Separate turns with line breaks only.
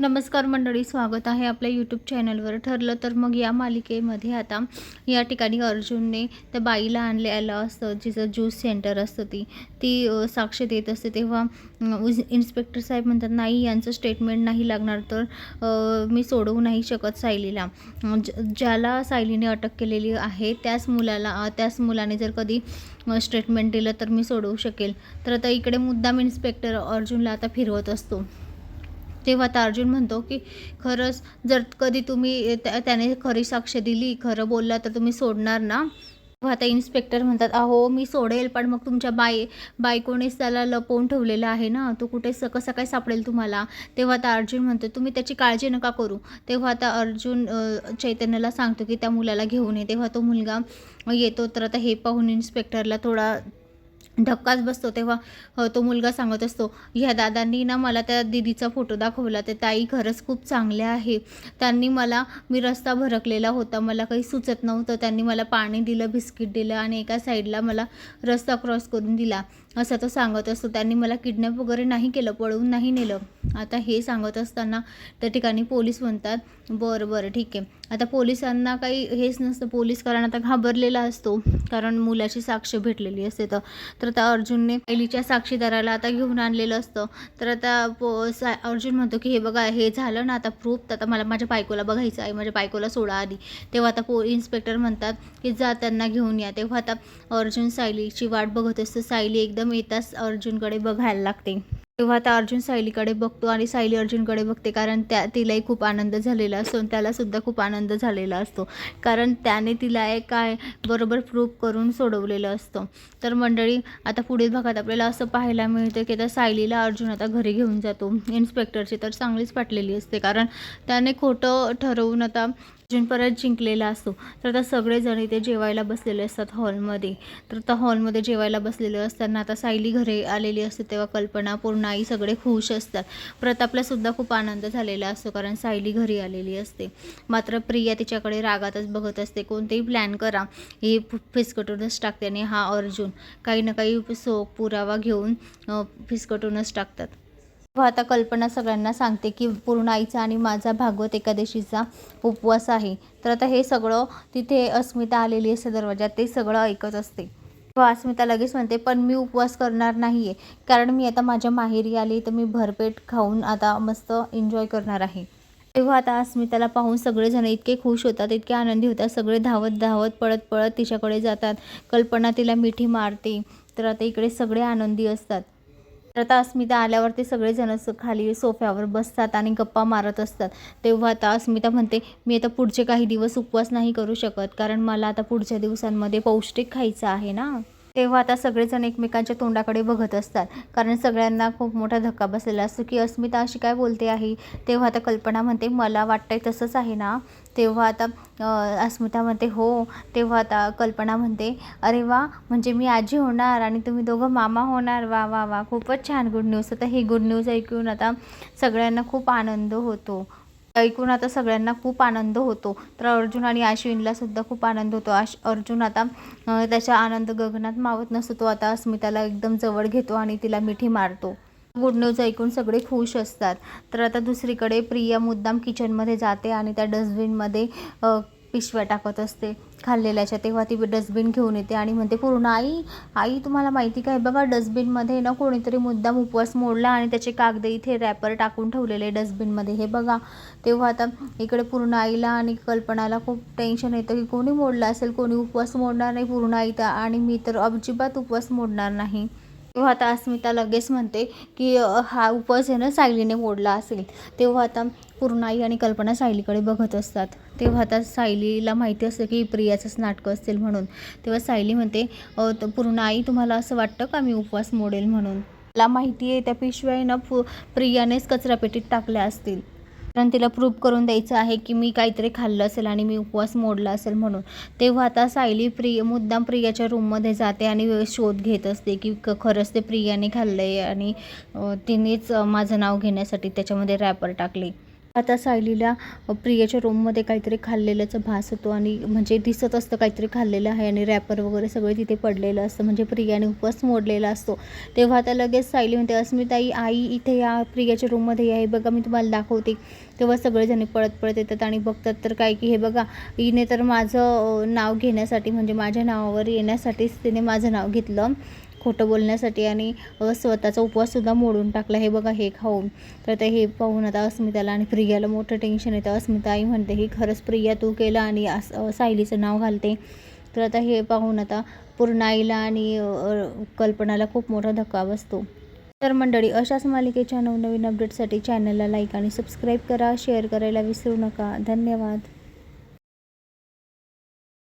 नमस्कार मंडळी स्वागत आहे आपल्या यूट्यूब चॅनलवर ठरलं तर मग या मालिकेमध्ये आता या ठिकाणी अर्जुनने त्या बाईला आणले आलं असतं जिचं ज्यूस सेंटर असतं ती ती साक्ष देत असते. तेव्हा उज- इन्स्पेक्टर साहेब म्हणतात नाही यांचं स्टेटमेंट नाही लागणार तर मी सोडवू नाही शकत सायलीला. ज- ज्याला सायलीने अटक केलेली आहे त्याच मुलाला त्याच मुलाने जर कधी स्टेटमेंट दिलं तर मी सोडवू शकेल. तर आता इकडे मुद्दाम इन्स्पेक्टर अर्जुनला आता फिरवत असतो. तेव्हा आता अर्जुन म्हणतो की खरंच जर कधी तुम्ही त्या त्याने खरी साक्ष दिली खरं बोलला तर तुम्ही सोडणार ना? तेव्हा आता इन्स्पेक्टर म्हणतात अहो मी सोडेल पण मग तुमच्या बाई बायकोनेच त्याला लपवून ठेवलेलं आहे ना? तो कुठे स कसं काय सापडेल तुम्हाला? तेव्हा आता अर्जुन म्हणतो तुम्ही त्याची काळजी नका करू. तेव्हा आता अर्जुन चैतन्याला चैतन्यला सांगतो की त्या मुलाला घेऊन ये. तेव्हा तो मुलगा येतो तर आता हे पाहून इन्स्पेक्टरला थोडा धक्काच बसतो तेव्हा तो मुलगा सांगत असतो ह्या दादांनी ना मला त्या दिदीचा फोटो दाखवला ते ताई खरंच खूप चांगल्या आहे. त्यांनी मला मी रस्ता भरकलेला होता मला काही सुचत नव्हतं. त्यांनी मला पाणी दिलं बिस्किट दिलं आणि एका साईडला मला रस्ता क्रॉस करून दिला. असं तो सांगत असतो. त्यांनी मला किडनॅप वगैरे नाही केलं पळवून नाही नेलं. आता हे सांगत असताना त्या ठिकाणी पोलीस म्हणतात बरं बरं ठीक आहे. आता पोलिसांना काही हेच नसतं पोलीस कारण आता घाबरलेला असतो कारण मुलाची साक्ष भेटलेली असते. तर तर आता अर्जुनने पहिलीच्या साक्षीदाराला आता घेऊन आणलेलं असतं. तर आता पो सा अर्जुन म्हणतो की हे बघा हे झालं ना आता प्रूफ तर आता मला माझ्या बायकोला बघायचं आहे माझ्या बायकोला सोडा आधी. तेव्हा आता पो इन्स्पेक्टर म्हणतात की जा त्यांना घेऊन या. तेव्हा आता अर्जुन सायलीची वाट बघत असतो. सायली एकदम येताच अर्जुनकडे बघायला लागते. तेव्हा आता अर्जुन सायलीकडे बघतो आणि सायली अर्जुनकडे बघते कारण त्या तिलाही खूप आनंद झालेला असतो आणि त्यालासुद्धा खूप आनंद झालेला असतो. कारण त्याने तिला एक काय बरोबर प्रूफ करून सोडवलेलं असतं. तर मंडळी आता पुढील भागात आपल्याला असं पाहायला मिळतं की आता सायलीला अर्जुन आता घरी घेऊन जातो. इन्स्पेक्टरची तर चांगलीच पाटलेली असते कारण त्याने खोटं ठरवून आता परत जिंकलेला असतो तर आता सगळेजण इथे जेवायला बसलेले असतात हॉलमध्ये. तर आता हॉलमध्ये जेवायला बसलेले असताना आता सायली घरी आलेली असते तेव्हा कल्पना पूर्ण आई सगळे खुश असतात. प्रतापला सुद्धा खूप आनंद झालेला असतो कारण सायली घरी आलेली असते. मात्र प्रिया तिच्याकडे रागातच बघत असते कोणतेही प्लॅन करा. ही फिसकटूनच टाकते आणि हा अर्जुन. काही ना काही सो पुरावा घेऊन फिसकटूनच टाकतात. तेव्हा आता कल्पना सगळ्यांना सांगते की पूर्ण आईचा आणि माझा भागवत एकादशीचा उपवास आहे. तर आता हे सगळं तिथे अस्मिता आलेली असते दरवाजात ते सगळं ऐकत असते. तेव्हा अस्मिता लगेच म्हणते पण मी उपवास करणार नाही आहे कारण मी आता माझ्या माहेरी आली तर मी भरपेट खाऊन आता मस्त एन्जॉय करणार आहे. तेव्हा आता अस्मिताला पाहून सगळेजण इतके खुश होतात इतके आनंदी होतात. सगळे धावत धावत पळत पळत तिच्याकडे जातात. कल्पना तिला मिठी मारते. तर आता इकडे सगळे आनंदी असतात. तर आता अस्मिता आल्यावर ते सगळेजण असं खाली सोफ्यावर बसतात आणि गप्पा मारत असतात. तेव्हा आता अस्मिता म्हणते मी आता पुढचे काही दिवस उपवास नाही करू शकत कारण मला आता पुढच्या दिवसांमध्ये पौष्टिक खायचं आहे ना? तेव्हा आता सगळेजण एकमेकांच्या तोंडाकडे बघत असतात. कारण सगळ्यांना खूप मोठा धक्का बसलेला असतो की अस्मिता अशी काय बोलते आहे? तेव्हा आता कल्पना म्हणते मला वाटतंय तसंच आहे ना? तेव्हा आता अस्मिता म्हणते हो. तेव्हा आता कल्पना म्हणते अरे वा म्हणजे मी आजी होणार आणि तुम्ही दोघं मामा होणार. वा वा वा खूपच छान गुड न्यूज. आता ही गुड न्यूज ऐकून आता सगळ्यांना खूप आनंद होतो. ऐकून आता सगळ्यांना खूप आनंद होतो. तर अर्जुन आणि अश्विनला सुद्धा खूप आनंद होतो. आश अर्जुन आता त्याचा आनंद गगनात मावत नसतो. तो आता अस्मिताला एकदम जवळ घेतो आणि तिला मिठी मारतो. गुड न्यूज ऐकून सगळे खुश असतात. तर आता दुसरीकडे प्रिया मुद्दाम किचनमध्ये जाते आणि त्या डस्टबिनमध्ये पिशव्या टाकत असते खाल्लेल्याच्या तेव्हा ती डस्टबिन घेऊन येते आणि म्हणते पूर्ण आई आई तुम्हाला माहिती काय बघा डस्टबिनमध्ये ना कोणीतरी मुद्दाम उपवास मोडला आणि त्याचे कागद इथे रॅपर टाकून ठेवलेले डस्टबिनमध्ये. हे बघा तेव्हा आता इकडे पूर्ण आईला आणि कल्पनाला खूप टेन्शन येतं की कोणी मोडला असेल कोणी उपवास मोडणार नाही पूर्ण आई तर आणि मी तर अजिबात उपवास मोडणार नाही. तेव्हा आता अस्मिता लगेच म्हणते की हा उपवास आहे ना सायलीने मोडला असेल. तेव्हा आता पूर्णाई आणि कल्पना सायलीकडे बघत असतात. तेव्हा आता सायलीला माहिती असतं की प्रियाचंच नाटकं असतील म्हणून. तेव्हा सायली म्हणते पूर्णाई तुम्हाला असं वाटतं का मी उपवास मोडेल म्हणून? मला माहिती आहे त्या पिशव्या ना पु प्रियानेच कचरापेटीत टाकल्या असतील. कारण तिला प्रूव्ह करून द्यायचं आहे की मी काहीतरी खाल्लं असेल आणि मी उपवास मोडला असेल म्हणून. तेव्हा आता सायली प्रिय मुद्दाम प्रियाच्या रूममध्ये जाते आणि शोध घेत असते की क खरंच ते प्रियाने खाल्लं आहे आणि तिनेच माझं नाव घेण्यासाठी त्याच्यामध्ये रॅपर टाकले. आता सायलीला प्रियाच्या रूममध्ये काहीतरी खाल्लेल्याचा भास होतो आणि म्हणजे दिसत असतं काहीतरी खाल्लेलं आहे आणि रॅपर वगैरे सगळे तिथे पडलेलं असतं. म्हणजे प्रियाने उपवास मोडलेला असतो. तेव्हा आता लगेच सायली म्हणते अस्मिताई आई इथे या प्रियाच्या रूममध्ये या. हे बघा मी तुम्हाला दाखवते. तेव्हा सगळेजण पळत पळत येतात आणि बघतात तर काय की हे बघा हिने तर माझं नाव घेण्यासाठी म्हणजे माझ्या नावावर येण्यासाठीच तिने माझं नाव घेतलं. खोटं बोलण्यासाठी आणि स्वतःचा उपवाससुद्धा मोडून टाकला. हे बघा हे खाऊन. तर आता हे पाहून आता अस्मिताला आणि प्रियाला मोठं टेन्शन येतं. अस्मिता आई म्हणते ही खरंच प्रिया तू केलं आणि अस सायलीचं नाव घालते. तर आता हे पाहून आता पूर्ण आईला आणि कल्पनाला खूप मोठा धक्का बसतो. तर मंडळी अशाच मालिकेच्या नवनवीन अपडेटसाठी चॅनलला लाईक आणि सबस्क्राईब करा. शेअर करायला विसरू नका. धन्यवाद.